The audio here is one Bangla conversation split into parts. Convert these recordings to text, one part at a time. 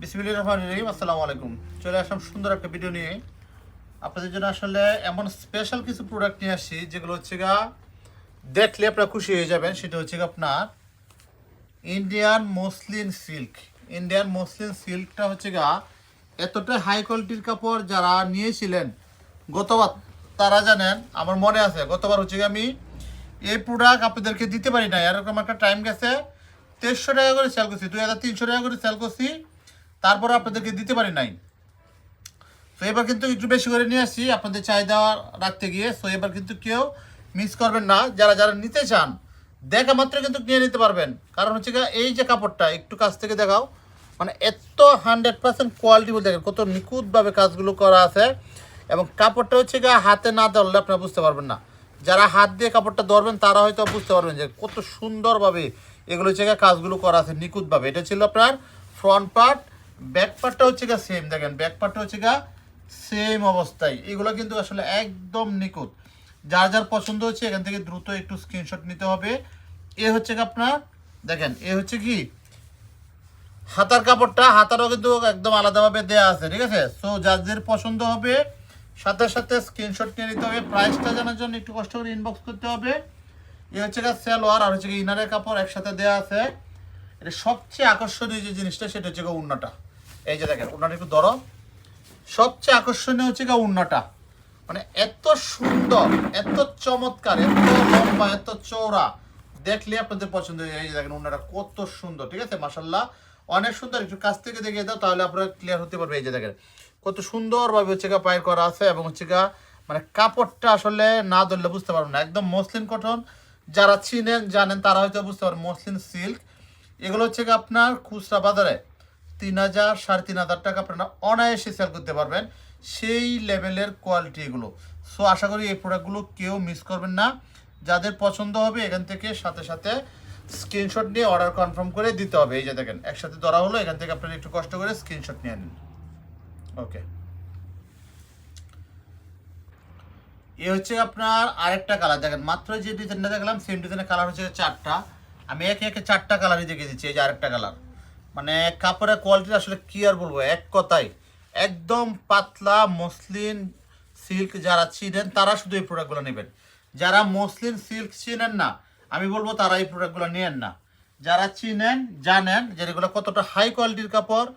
বিসমিল্লাহ রহমান রহিম, আসসালামু আলাইকুম। চলে আসলাম সুন্দর একটা ভিডিও নিয়ে। আপনাদের জন্য আসলে এমন স্পেশাল কিছু প্রোডাক্ট নিয়ে আসছি, যেগুলো হচ্ছে গা, দেখলে আপনারা খুশি হয়ে যাবেন। সেটা হচ্ছে আপনার Indian muslin silk Indian muslin সিল্কটা হচ্ছে গা, এতটা হাই কোয়ালিটির কাপড় যারা নিয়েছিলেন, গতবার তারা জানেন, আমার মনে আছে, গতবার হচ্ছে আমি এই প্রোডাক্ট আপনাদেরকে দিতে পারি না এরকম একটা টাইম গেছে, তেইশশো টাকা করে সেল করছি, দুই হাজার তিনশো টাকা করে সেল করছি। তারপরে আপনাদেরকে দিতে পারি নাই। তো এবার কিন্তু একটু বেশি করে নিয়ে আসছি আপনাদের চাহিদা রাখতে গিয়ে। সো এবার কিন্তু কেউ মিস করবেন না। যারা যারা নিতে চান, দেখা মাত্র কিন্তু নিয়ে নিতে পারবেন। কারণ হচ্ছে এই যে কাপড়টা, একটু কাছ থেকে দেখাও। মানে এত হান্ড্রেড পার্সেন্ট কোয়ালিটি বলতে দেখেন কত নিখুঁতভাবে কাজগুলো করা আছে। এবং কাপড়টা হচ্ছে গিয়ে হাতে না ধরলে আপনারা বুঝতে পারবেন না। যারা হাত দিয়ে কাপড়টা ধরবেন, তারা হয়তো বুঝতে পারবেন যে কত সুন্দরভাবে এগুলো হচ্ছে কাজগুলো করা আছে নিখুঁতভাবে। এটা ছিল আপনার ফ্রন্ট পার্ট ব্যাক পার্টটা হচ্ছে গিয়ে সেম দেখেন ব্যাক পার্টটা হচ্ছে গিয়ে সেম অবস্থায়। এগুলো কিন্তু আসলে একদম নিখুঁত। যার যার পছন্দ হচ্ছে এখান থেকে দ্রুত একটু স্ক্রিনশট নিতে হবে। এ হচ্ছে কি আপনার, দেখেন, এ হচ্ছে কি? হাতার কাপড়টা, হাতারও কিন্তু একদম আলাদাভাবে দেওয়া আছে, ঠিক আছে? সো যাদের পছন্দ হবে, সাথে সাথে স্ক্রিনশট নিয়ে নিতে হবে। প্রাইসটা জানার জন্য একটু কষ্ট করে ইনবক্স করতে হবে। এ হচ্ছে গা সেলোয়ার আর হচ্ছে গিয়ে ইনারের কাপড় একসাথে দেওয়া আছে। এটা সবচেয়ে আকর্ষণীয় যে জিনিসটা, সেটা হচ্ছে উন্নাটা এই যে দেখেন, উন্নাটা একটু ধরো। সবচেয়ে আকর্ষণীয় হচ্ছে গা উন্নাটা। মানে এত সুন্দর, এত চমৎকার, এত লম্বা, এত চওড়া। দেখলে আপনাদের পছন্দ হয়ে। এই দেখেন, উন্নাটা কত সুন্দর, ঠিক আছে? মাসাল্লাহ অনেক সুন্দর, একটু কাছ থেকে দেখিয়ে দাও, তাহলে আপনারা ক্লিয়ার হতে পারবে। এই যে দেখেন, কত সুন্দরভাবে হচ্ছে গা পায়ের করা আছে এবং হচ্ছে গা মানে কাপড়টা আসলে না ধরলে বুঝতে পারবেন না। একদম মসলিন কটন। যারা চিনেন, জানেন, তারা হয়তো বুঝতে পারবেন মসলিন সিল্ক। এগুলো হচ্ছে আপনার খুচরা বাজারে। তিন হাজার, সাড়ে তিন হাজার টাকা আপনারা অনায়াসে সেল করতে পারবেন। সেই লেভেলের কোয়ালিটি এগুলো। সো আশা করি এই প্রোডাক্টগুলো কেউ মিস করবেন না। যাদের পছন্দ হবে, এখান থেকে সাথে সাথে স্ক্রিনশট নিয়ে অর্ডার কনফার্ম করে দিতে হবে। এই যে দেখেন, একসাথে ধরা হলো, এখান থেকে আপনারা একটু কষ্ট করে স্ক্রিনশট নিয়ে নিন। ওকে এ হচ্ছে আপনার আরেকটা কালার দেখেন, মাত্র যে ডিজাইনটা দেখলাম সেম ডিজাইনের কালার হচ্ছে চারটা। আমি একে একে চারটা কালারই দেখে দিচ্ছি, এই যে আরেকটা কালার মানে কাপড়ের কোয়ালিটি আসলে কি আর বলব? এক কথায়, একদম পাতলা মসলিন সিল্ক যারা চিনেন, তারা শুধু এই প্রোডাক্টগুলো নেবেন। যারা মসলিন সিল্ক চিনেন না, আমি বলব তারা এই প্রোডাক্টগুলো নেন না। যারা চিনেন, জানেন যে এগুলো কতটা হাই কোয়ালিটির কাপড়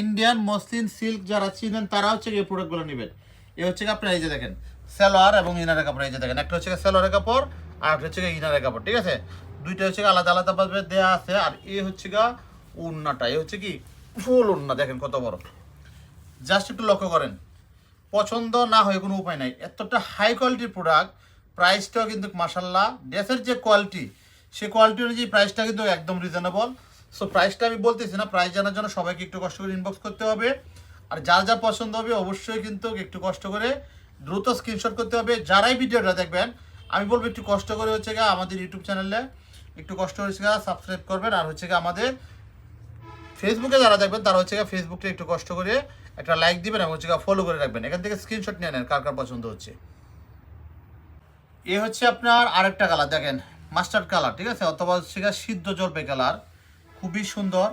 ইন্ডিয়ান মসলিন সিল্ক যারা চিনেন, তারা হচ্ছে এই প্রোডাক্টগুলো নেবেন। এ হচ্ছে আপনার এই যে দেখেন, সালোয়ার এবং ইনারের কাপড়, এই যে দেখেন, একটা হচ্ছে সালোয়ারের কাপড় আর একটা হচ্ছে ইনারের কাপড়, ঠিক আছে? দুইটা হচ্ছে আলাদা আলাদা ভাবে দেওয়া আছে আর এ হচ্ছে গা উন্নাটা এ হচ্ছে কি, ফুল উন্না দেখেন কত বড়। জাস্ট একটু লক্ষ্য করেন, পছন্দ না হয়ে কোনো উপায় নাই। এতটা হাই কোয়ালিটির প্রোডাক্ট প্রাইসটাও কিন্তু মাসাল্লাহ ড্রেসের যে কোয়ালিটি সে কোয়ালিটি অনুযায়ী প্রাইসটা কিন্তু একদম রিজনেবল সো প্রাইসটা আমি বলতেছি না প্রাইস জানার জন্য সবাইকে একটু কষ্ট করে ইনবক্স করতে হবে। আর যার যা পছন্দ হবে, অবশ্যই কিন্তু একটু কষ্ট করে দ্রুত স্ক্রিনশট করতে হবে। যারাই ভিডিওটা দেখবেন, আমি বলব একটু কষ্ট করে হচ্ছে গা আমাদের ইউটিউব চ্যানেলে একটু কষ্ট হচ্ছে গা সাবস্ক্রাইব করবেন। আর হচ্ছে গা আমাদের ফেসবুকে যারা দেখবেন, তারা হচ্ছে ফেসবুকটা একটু কষ্ট করে একটা লাইক দিবেন এবং হচ্ছে ফলো করে রাখবেন। এখান থেকে স্ক্রিনশট নিয়ে নেন, কার কার পছন্দ হচ্ছে। এ হচ্ছে আপনার আরেকটা কালার দেখেন মাস্টার্ড কালার ঠিক আছে? অথবা হচ্ছে সিদ্ধ জলপে কালার খুবই সুন্দর।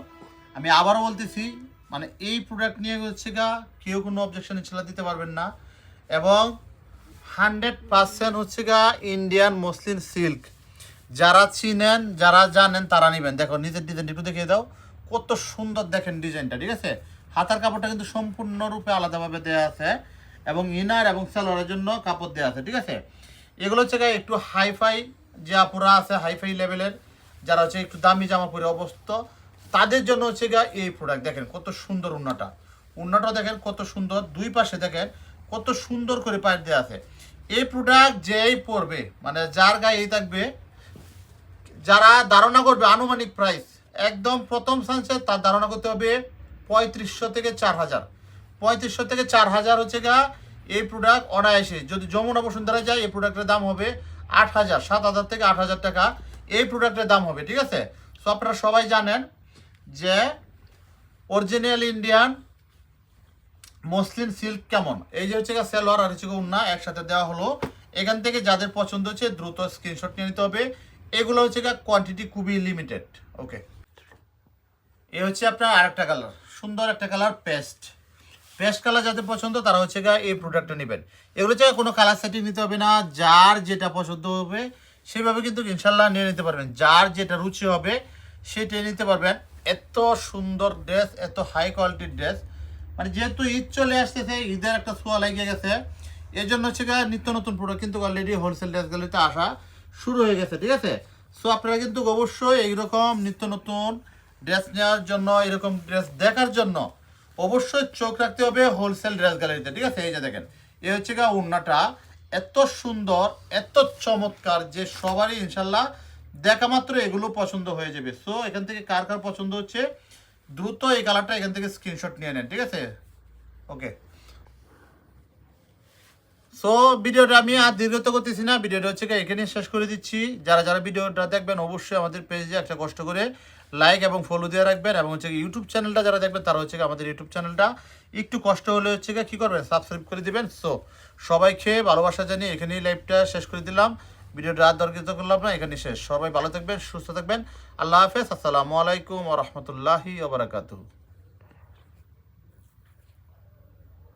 আমি আবারও বলতেছি মানে এই প্রোডাক্ট নিয়ে হচ্ছে গা কেউ কোনো অবজেকশন ইনশাল্লাহ দিতে পারবেন না। এবং হান্ড্রেড পার্সেন্ট হচ্ছে গা ইন্ডিয়ান মসলিন সিল্ক যারা চিনেন, যারা জানেন, তারা নেবেন। দেখো, নিজের ডিজাইন একটু দেখিয়ে দাও। কত সুন্দর দেখেন ডিজাইনটা, ঠিক আছে? হাতার কাপড়টা কিন্তু সম্পূর্ণরূপে আলাদাভাবে দেওয়া আছে এবং ইনার এবং সালোয়ারের জন্য কাপড় দেওয়া আছে, ঠিক আছে? এগুলো হচ্ছে গিয়ে একটু হাইফাই, যে আপুরা আছে হাইফাই লেভেলের, যারা হচ্ছে একটু দামি জামা পরে অবস্থ তাদের জন্য হচ্ছে গিয়ে এই প্রোডাক্ট দেখেন কত সুন্দর উন্নাটা। উন্নাটা দেখেন কত সুন্দর, দুই পাশে দেখেন কত সুন্দর করে পায়ের দেওয়া আছে। এই প্রোডাক্ট যেই পরবে মানে যার গায়ে এই থাকবে, যারা ধারণা করবে আনুমানিক প্রাইস একদম প্রথম সানসে তার ধারণা করতে হবে পঁয়ত্রিশশো থেকে চার হাজার পঁয়ত্রিশশো থেকে চার হাজার হচ্ছে গা এই প্রোডাক্ট অনায়াসে। যদি যমুনা বসুন্ধরা যায়, এই প্রোডাক্টের দাম হবে আট হাজার সাত হাজার থেকে আট হাজার টাকা। এই প্রোডাক্টের দাম হবে, ঠিক আছে? সো আপনারা সবাই জানেন যে অরিজিনাল ইন্ডিয়ান মসলিন সিল্ক কেমন? এই যে হচ্ছে গিয়ে সেলোয়ার আর হচ্ছে উন্না একসাথে দেওয়া হলো। এখান থেকে যাদের পছন্দ হচ্ছে দ্রুত স্ক্রিনশট নিয়ে নিতে হবে। এগুলো হচ্ছে কোয়ান্টিটি খুবই লিমিটেড ওকে এ হচ্ছে আপনার আরেকটা কালার সুন্দর একটা কালার পেস্ট পেস্ট কালার যাদের পছন্দ, তারা হচ্ছে গা এই প্রোডাক্টটা নেবেন। এগুলো চাই কোনো কালার সেটিং নিতে হবে না, যার যেটা পছন্দ হবে, সেভাবে কিন্তু ইনশাল্লাহ নিয়ে নিতে পারবেন। যার যেটা রুচি হবে সেটাই নিতে পারবেন। এত সুন্দর ড্রেস এত হাই কোয়ালিটির ড্রেস মানে যেহেতু ঈদ চলে আসতেছে, ঈদের একটা ছোঁয়া লেগে গেছে এর জন্য হচ্ছে নিত্য নতুন প্রোডাক্ট কিন্তু অলরেডি হোলসেল ড্রেসগুলিতে আসা শুরু হয়ে গেছে, ঠিক আছে? সো আপনারা কিন্তু অবশ্যই এইরকম নিত্য নতুন ড্রেস নেওয়ার জন্য, এরকম ড্রেস দেখার জন্য অবশ্যই চোখ রাখতে হবে হোলসেল ড্রেস গ্যালারিতে, ঠিক আছে? এই যে দেখেন, এ হচ্ছে গা উন্নাটা। এত সুন্দর, এত চমৎকার যে সবারই ইনশাল্লাহ দেখা মাত্র এগুলো পছন্দ হয়ে যাবে। সো এখান থেকে কার কার পছন্দ হচ্ছে, দ্রুত এই কালারটা এখান থেকে স্ক্রিনশট নিয়ে নেন, ঠিক আছে? ওকে সো ভিডিওটা আমি আর দীর্ঘত করতেছি না। ভিডিওটা হচ্ছে এখানে শেষ করে দিচ্ছি। যারা যারা ভিডিওটা দেখবেন, অবশ্যই আমাদের পেজে একটা কষ্ট করে লাইক এবং ফলো দিয়ে রাখবেন এবং হচ্ছে ইউটিউব চ্যানেলটা যারা দেখবেন, তারা হচ্ছে আমাদের ইউটিউব চ্যানেলটা একটু কষ্ট হলে হচ্ছে কী করবেন সাবস্ক্রাইব করে দিবেন। সো সবাইকে ভালোবাসা জানিয়ে এখানেই লাইভটা শেষ করে দিলাম। ভিডিওটা আর দরকার করলাম না এখানে শেষ। সবাই ভালো থাকবেন, সুস্থ থাকবেন। আল্লাহ হাফেজ। আসসালামু আলাইকুম রহমতুল্লাহি ওবরাকাতুহ